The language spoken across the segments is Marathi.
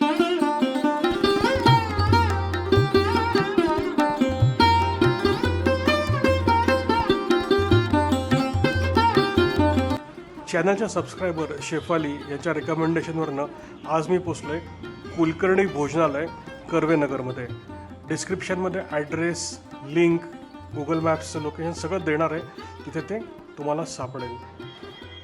चॅनलच्या सबस्क्रायबर शेफाली याच्या रेकमेंडेशनवरनं आज मी पोचलो आहे कुलकर्णी भोजनालय कर्वेनगरमध्ये डिस्क्रिप्शनमध्ये ॲड्रेस लिंक गुगल मॅप्सचं लोकेशन सगळं देणार आहे. तिथे ते तुम्हाला सापडेल.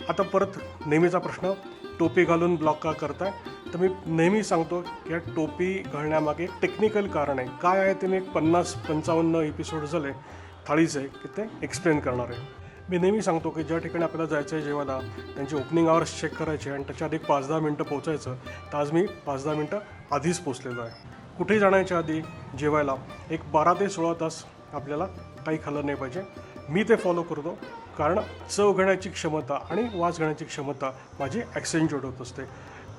आता परत नेहमीचा प्रश्न टोपी घालून ब्लॉक का करताय? तर मी नेहमी सांगतो की या टोपी घालण्यामागे एक टेक्निकल कारण आहे. काय आहे ते मी एक पन्नास पंचावन्न एपिसोड झाले थाळीचे की ते एक्सप्लेन करणार आहे. मी नेहमी सांगतो की ज्या ठिकाणी आपल्याला जायचं आहे जेवायला त्यांचे ओपनिंग आवर्स चेक करायचे आणि त्याच्या आधी एक पाच दहा मिनटं पोचायचं तर आज मी पाच दहा मिनटं आधीच पोचलेलो आहे. कुठे जाण्याच्या आधी जेवायला एक बारा ते सोळा तास आपल्याला काही खाल्लं नाही पाहिजे. मी ते फॉलो करतो कारण चव घेण्याची क्षमता आणि वास घेण्याची क्षमता माझी ॲक्सेंच्युएट होत असते.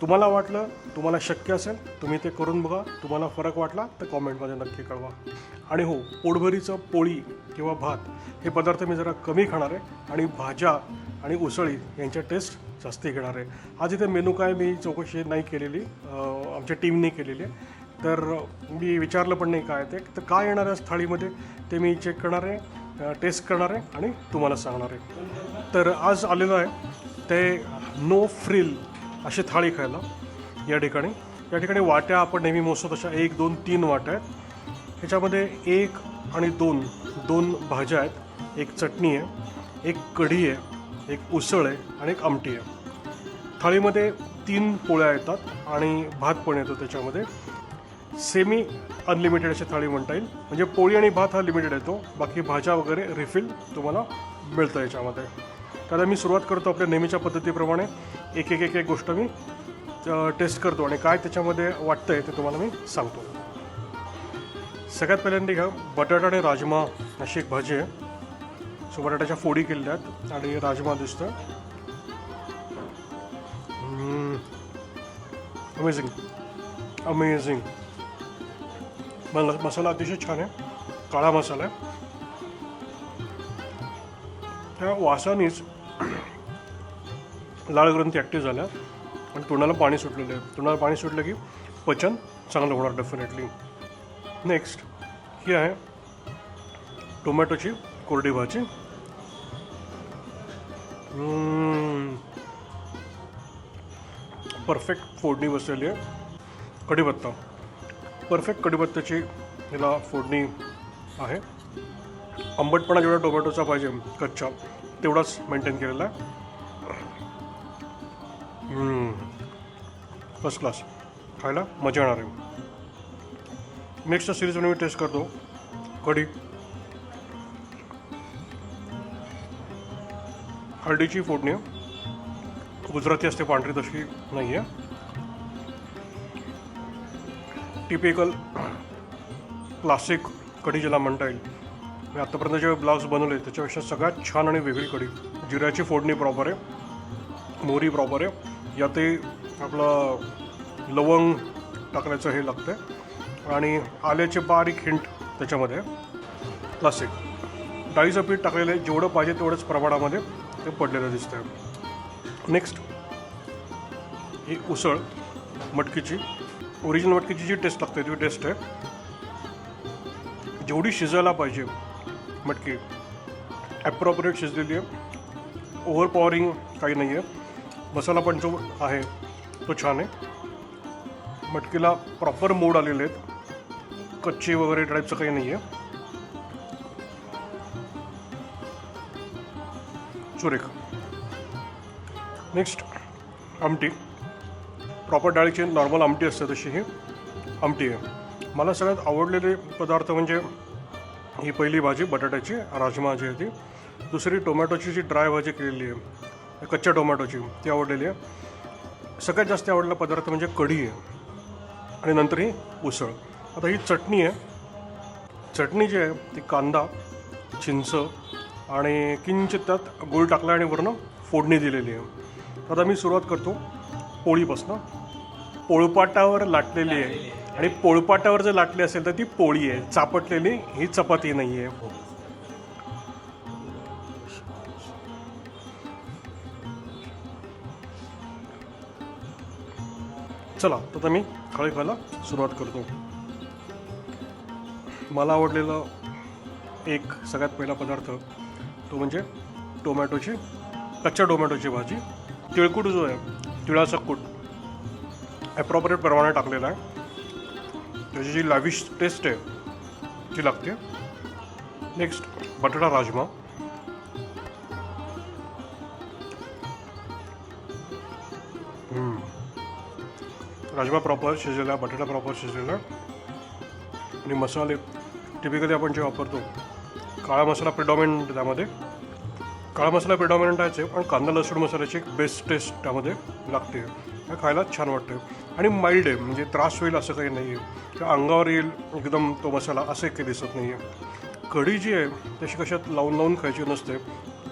तुम्हाला वाटलं तुम्हाला शक्य असेल तुम्ही ते करून बघा. तुम्हाला फरक वाटला तर कॉमेंटमध्ये नक्की कळवा. आणि हो पोटभरीचं पोळी किंवा भात हे पदार्थ मी जरा कमी खाणार आहे आणि भाज्या आणि उसळी यांच्या टेस्ट जास्ती घेणार आहे. आज इथे मेनू काय मी चौकशी नाही केलेली आमच्या टीमने केलेली आहे. तर मी विचारलं पण नाही काय ते. तर काय येणार आहे थाळीमध्ये ते मी चेक करणार आहे टेस्ट करणार आहे आणि तुम्हाला सांगणार आहे. तर आज आलेलं आहे ते नो फ्रिल अशी थाळी खायला या ठिकाणी. या ठिकाणी वाट्या आपण नेहमी मोजतो तशा एक दोन तीन वाट्या आहेत. ह्याच्यामध्ये एक आणि दोन दोन भाज्या आहेत. एक चटणी आहे एक कढी आहे एक उसळ आहे आणि एक आमटी आहे. थाळीमध्ये तीन पोळ्या येतात आणि भात पण येतो त्याच्यामध्ये. सेमी अनलिमिटेड अशी थाळी म्हणता येईल. म्हणजे पोळी आणि भात हा लिमिटेड येतो. बाकी भाज्या वगैरे रिफिल तुम्हाला मिळतं याच्यामध्ये. तर आता मी सुरुवात करतो आपल्या नेहमीच्या पद्धतीप्रमाणे. एक एक एक एक गोष्ट मी टेस्ट करतो आणि काय त्याच्यामध्ये वाटतं आहे ते तुम्हाला मी सांगतो. सगळ्यात पहिल्यांदा घ्या बटाटा आणि राजमा अशी एक भाजी आहे. सो बटाट्याच्या फोडी केलेल्या आहेत आणि राजमा दिसतं अमेझिंग अमेझिंग मला मसाला अतिशय छान आहे. काळा मसाला आहे. त्या वासानेच लाळ ग्रंथी ॲक्टिव्ह झाल्या. आणि तोंडाला पाणी सुटलेलं आहे. तोंडाला पाणी सुटलं की पचन चांगलं होणार डेफिनेटली नेक्स्ट ही आहे टोमॅटोची कोरडी भाजी. परफेक्ट फोडणी बसलेली आहे. कढीपत्ता. परफेक्ट कढीपत्त्याची हिला फोडणी आहे. आंबटपणा जेवढा टोमॅटोचा पाहिजे कच्चा तेवढाच मेंटेन केलेला आहे. फर्स्ट क्लास खायला मजा येणार आहे. नेक्स्ट सिरीजमध्ये मी टेस्ट करतो. कढी. हळदीची फोडणी. गुजराती असते पांढरी तशी नाही आहे टिपिकल क्लासिक कढी ज्याला म्हणता येईल. मी आत्तापर्यंत जे ब्लाउज बनवले त्याच्यापेक्षा सगळ्यात छान आणि वेगळी कढी. जिऱ्याची फोडणी प्रॉपर आहे. मोरी प्रॉपर आहे. यातही आपलं लवंग टाकण्याचं हे लागतं आहे आणि आल्याचे बारीक हिंट त्याच्यामध्ये. क्लासिक डाळीचं पीठ टाकलेलं आहे. जेवढं पाहिजे तेवढंच प्रमाणामध्ये ते पडलेलं दिसतं आहे नेक्स्ट ही उसळ मटकीची. ओरिजिनल मटकीची जी टेस्ट लागते ती टेस्ट आहे. जेवढी शिजायला पाहिजे मटकी ॲप्रॉपरेट शिजलेली आहे. ओव्हर पॉवरिंग काही नाही आहे मसाला पण जो आहे तो छान आहे. मटकीला प्रॉपर मोड आलेले आहेत. कच्ची वगैरे टाईपचं काही नाही आहे सुरेख. नेक्स्ट आमटी. प्रॉपर डाळीची नॉर्मल आमटी असते तशी ही. आमटी आहे. मला सगळ्यात आवडलेले पदार्थ म्हणजे ही पहिली भाजी बटाट्याची राजमा जी आहे ती. दुसरी टोमॅटोची जी ड्राय भाजी केलेली आहे कच्च्या टोमॅटोची ती आवडलेली आहे. सगळ्यात जास्त आवडला पदार्थ म्हणजे कढी आहे. आणि नंतर ही उसळ. आता ही चटणी आहे. चटणी जी आहे ती कांदा चिंच आणि किंचित त्यात गूळ टाकला आणि वरनं फोडणी दिलेली आहे. आता मी सुरुवात करतो पोळीपासनं. पोळपाटावर लाटलेली आहे. आणि पोळपाटावर जर लाटली असेल तर ती पोळी आहे. चापटलेली ही चपाती नाही आहे चला तर आता मी खळी खायला सुरुवात करतो. मला आवडलेला एक सगळ्यात पहिला पदार्थ तो म्हणजे टोमॅटोची कच्च्या टोमॅटोची भाजी. तिळकूट जो आहे तिळाचा कूट ॲप्रॉपरेट प्रमाणे टाकलेला आहे. त्याची जी लॅविश टेस्ट आहे ती लागते. नेक्स्ट बटाटा राजमा. हम्म. राजमा प्रॉपर शिजलेला बटाटा प्रॉपर शिजलेला. आणि मसाले टिपिकली आपण जे वापरतो काळा मसाला प्रिडॉमिनंट त्यामध्ये. काळा मसाला प्रिडॉमिनंट आहे पण कांदा लसूण मसाल्याची एक बेस्ट टेस्ट त्यामध्ये लागते. हे खायला छान वाटते. आणि माइल्ड आहे म्हणजे त्रास होईल असं काही नाही आहे किंवा अंगावर येईल एकदम तो मसाला असं काही दिसत नाही आहे कढी जी आहे तशी कशात लावून लावून खायची नसते.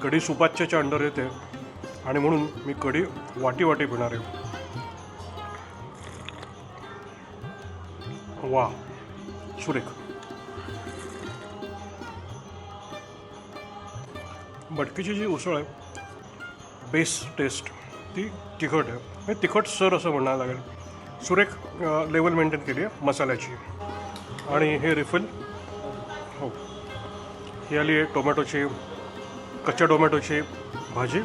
कढी सुपाच्याच्या अंडर येते. आणि म्हणून मी कढी वाटी वाटी पिणार आहे. वा सुरेख मटकीची जी उसळ आहे बेस टेस्ट ती तिखट आहे म्हणजे तिखट सर असं म्हणायला लागेल सुरेख लेवल मेंटेन केली आहे मसाल्याची आणि हे रिफिल हो ही आली आहे टोमॅटोची कच्च्या टोमॅटोची भाजी.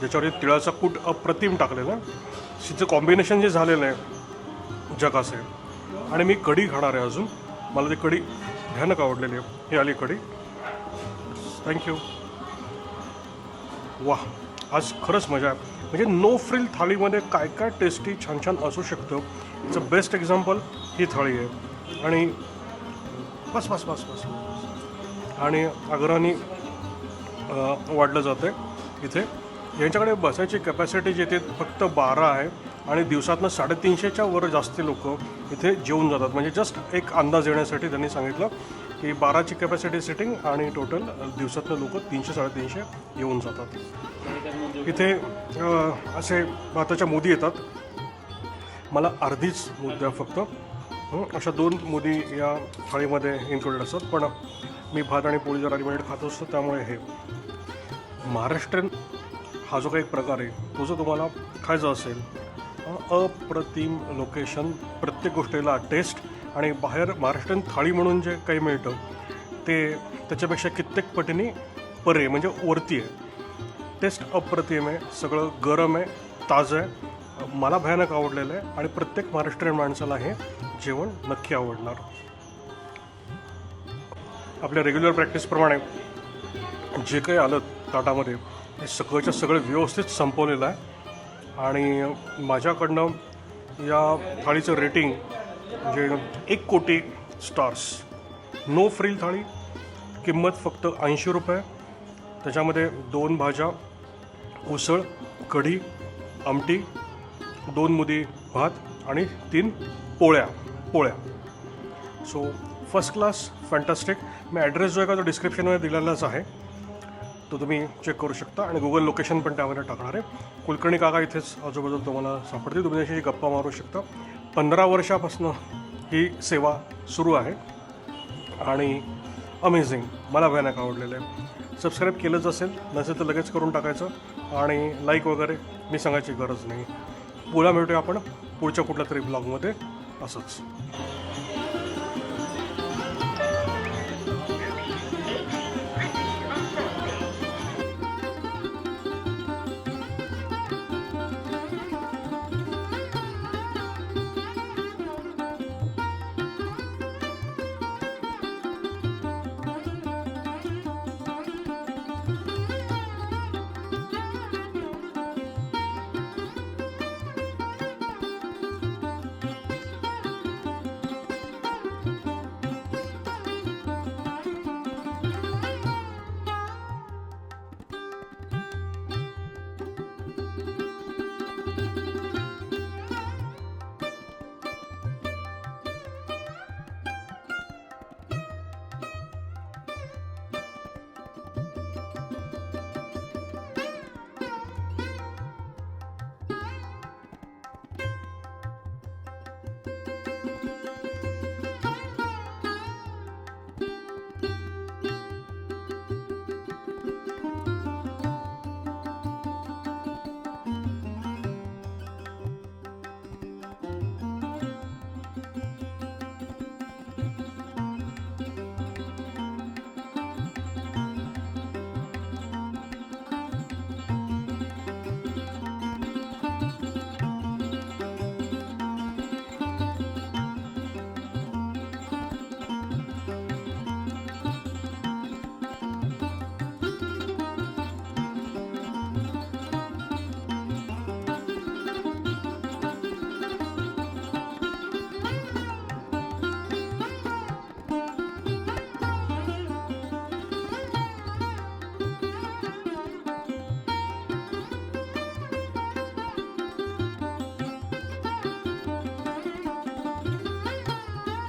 ज्याच्यावर तिळाचा कूट अप्रतिम टाकलेला. आहे तिचं कॉम्बिनेशन जे झालेलं आहे. जगास आहे आणि मी कढी खाणार आहे अजून. मला ती कढी भयानक आवडलेली आहे. ही आली कढी. थँक्यू वा आज खरंच मजा आहे. म्हणजे नो फ्रिल थाळीमध्ये काय काय टेस्टी छान छान असू शकतं. इट्स बेस्ट एक्झाम्पल ही थाळी आहे. आणि बस बस बस बस आणि आग्राने वाढलं जातं आहे इथे. यांच्याकडे बसायची कॅपॅसिटी जी ते फक्त बारा आहे आणि दिवसातनं साडेतीनशेच्या वर जास्त लोक इथे जेवून जातात. म्हणजे जस्ट एक अंदाज येण्यासाठी त्यांनी सांगितलं की बाराची कॅपॅसिटी सिटिंग आणि टोटल दिवसातनं लोक तीनशे साडेतीनशे येऊन जातात. इथे असे भाताच्या मोदी येतात. मला अर्धीच मुद्दा फक्त. अशा दोन मोदी या थाळीमध्ये इन्क्लुडेड असतात. पण मी भात आणि पोळी जरा लिमिटेड खात असतो त्यामुळे हे. महाराष्ट्रीयन हा जो काही प्रकार आहे तो जर तुम्हाला खायचा असेल अप्रतिम लोकेशन प्रत्येक गोष्टीला टेस्ट आणि बाहेर महाराष्ट्रीयन थाळी म्हणून जे काही मिळतं ते त्याच्यापेक्षा कित्येक पटीने परे म्हणजे वरती आहे. टेस्ट अप्रतिम आहे सगळं गरम आहे ताजं आहे मला भयानक आवडलेलं आहे आणि प्रत्येक महाराष्ट्रीयन माणसाला हे जेवण नक्की आवडणार. आपल्या रेग्युलर प्रॅक्टिसप्रमाणे जे काही आलं ताटामध्ये ते सगळंच्या सगळं व्यवस्थित संपवलेलं आहे. आणि माझ्याकडनं या थाळीचं रेटिंग म्हणजे एक कोटी स्टार्स नो फ्रिल थाळी किंमत फक्त ऐंशी रुपये. त्याच्यामध्ये दोन भाज्या उसळ कढी आमटी दोन मुदी भात आणि तीन पोळ्या पोळ्या. सो फर्स्ट क्लास फॅन्टॅस्टिक मी ॲड्रेस जो आहे का तो डिस्क्रिप्शनमध्ये दिलेलाच आहे. तो तुम्ही चेक करू शकता आणि गुगल लोकेशन पण त्यामध्ये टाकणार आहे. कुलकर्णी काका इथेच आजूबाजूला तुम्हाला सापडतील. तुम्ही त्याशी गप्पा मारू शकता. पंधरा वर्षापासून ही सेवा सुरू आहे. आणि अमेझिंग मला भयानक आवडलेलं आहे. सबस्क्राईब केलंच असेल नसेल तर लगेच करून टाकायचं. आणि लाईक वगैरे मी सांगायची गरज नाही. पुन्हा भेटूया आपण पुढच्या कुठल्या तरी ब्लॉगमध्ये असंच.